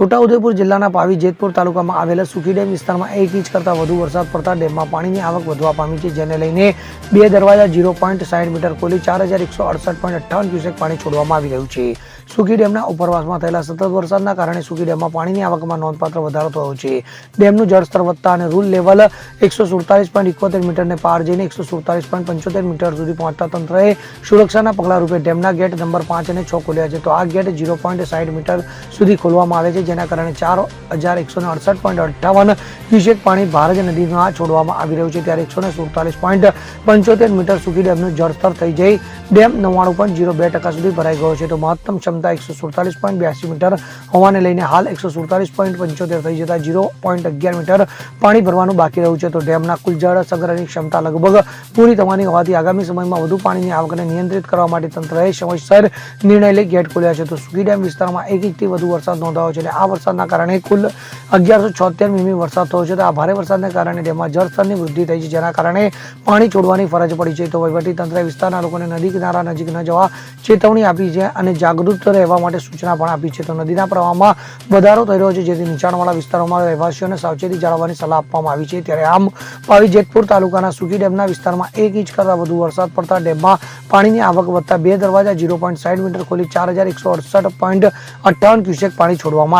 છોટાઉદેપુર જિલ્લાના પાવી જેતપુર તાલુકામાં આવેલા સુખી ડેમ વિસ્તારમાં એક ઇંચ કરતાં વધુ વરસાદ પડતા ડેમમાં પાણીની આવક વધવા પામી છે, જેને લઈને બે દરવાજા ઝીરો પોઈન્ટ સાઠ મીટર ખોલી ચાર હજાર એકસો અડસઠ પોઈન્ટ અઠ્ઠાવન ક્યુસેક પાણી છોડવામાં આવી રહ્યું છે. સુખી ડેમના ઉપરવાસમાં થયેલા સતત વરસાદના કારણે સુખી ડેમમાં પાણીની આવકમાં નોંધપાત્ર વધારો થયો છે. ડેમનું જળસ્તર વધતા અને રૂલ લેવલ એકસો સુડતાલીસ પોઈન્ટ ઇકોતેર મીટરને પાર જઈને એકસો સુડતાલીસ પોઈન્ટ પંચોતેર મીટર સુધી પહોંચતા તંત્રએ સુરક્ષાના પગલાં રૂપે ડેમના ગેટ નંબર પાંચ અને છ ખોલ્યા છે. તો આ ગેટ ઝીરો પોઈન્ટ સાઠ મીટર સુધી ખોલવામાં આવે છે જેના કારણે ચાર હજાર એકસો અડસઠ પોઈન્ટ અઠ્ઠાવન ક્યુસેક પાણી ભારજ નદીમાં છોડવામાં આવી રહ્યું છે. ત્યારે એકસો સુડતાલીસ પોઈન્ટ પંચોતેર મીટર સુધી ડેમનું જળસ્તર થઈ જઈ ડેમ નવ્વાણું પોઈન્ટ ઝીરો બે ટકા સુધી ભરાઈ ગયો છે. તો મહત્તમ ક્ષમતા એકસો સુડતાલીસ પોઈન્ટ બ્યાસી મીટર હોવાને લઈને હાલ એકસો સુડતાલીસ પોઈન્ટ પંચોતેર થઈ જતા ઝીરો પોઈન્ટ અગિયાર મીટર પાણી ભરવાનું બાકી રહ્યું છે. તો ડેમના કુલ જળ સંગ્રહની ક્ષમતા લગભગ પૂરી થવાની હોવાથી આગામી સમયમાં વધુ પાણીની આવકને નિયંત્રિત કરવા માટે તંત્રએ સમયસર નિર્ણય લઈ ગેટ ખોલ્યા છે. તો સુકી ડેમ વિસ્તારમાં એક ઇંચથી વધુ વરસાદ નોંધાયો છે આ વરસાદના કારણે કુલ અગિયારસો છોતેર મીમી વરસાદ થયો છે. તો આ ભારે વરસાદને કારણે ડેમમાં જળસ્તરની વૃદ્ધિ થઈ છે, જેના કારણે પાણી છોડવાની ફરજ પડી છે. તો તંત્રએ વિસ્તારના લોકોને નદી કિનારા નજીક ન જવા ચેતવણી આપી છે અને જાગૃત રહેવા માટે સૂચના પણ આપી છે. તો નદીના પ્રવાહમાં વધારો થઈ રહ્યો છે, જેથી નીચાણવાળા વિસ્તારોમાં રહેવાસીઓને સાવચેતી જાળવવાની સલાહ આપવામાં આવી છે. ત્યારે આમ પાવી જેતપુર તાલુકાના સુખી ડેમના વિસ્તારમાં એક ઇંચ કરતાં વધુ વરસાદ પડતા ડેમમાં પાણીની આવક વધતા બે દરવાજા ઝીરો પોઈન્ટ સાઠ મીટર ખોલી ચાર હજાર એકસો અડસઠ પોઈન્ટ અઠ્ઠાવન ક્યુસેક પાણી છોડવામાં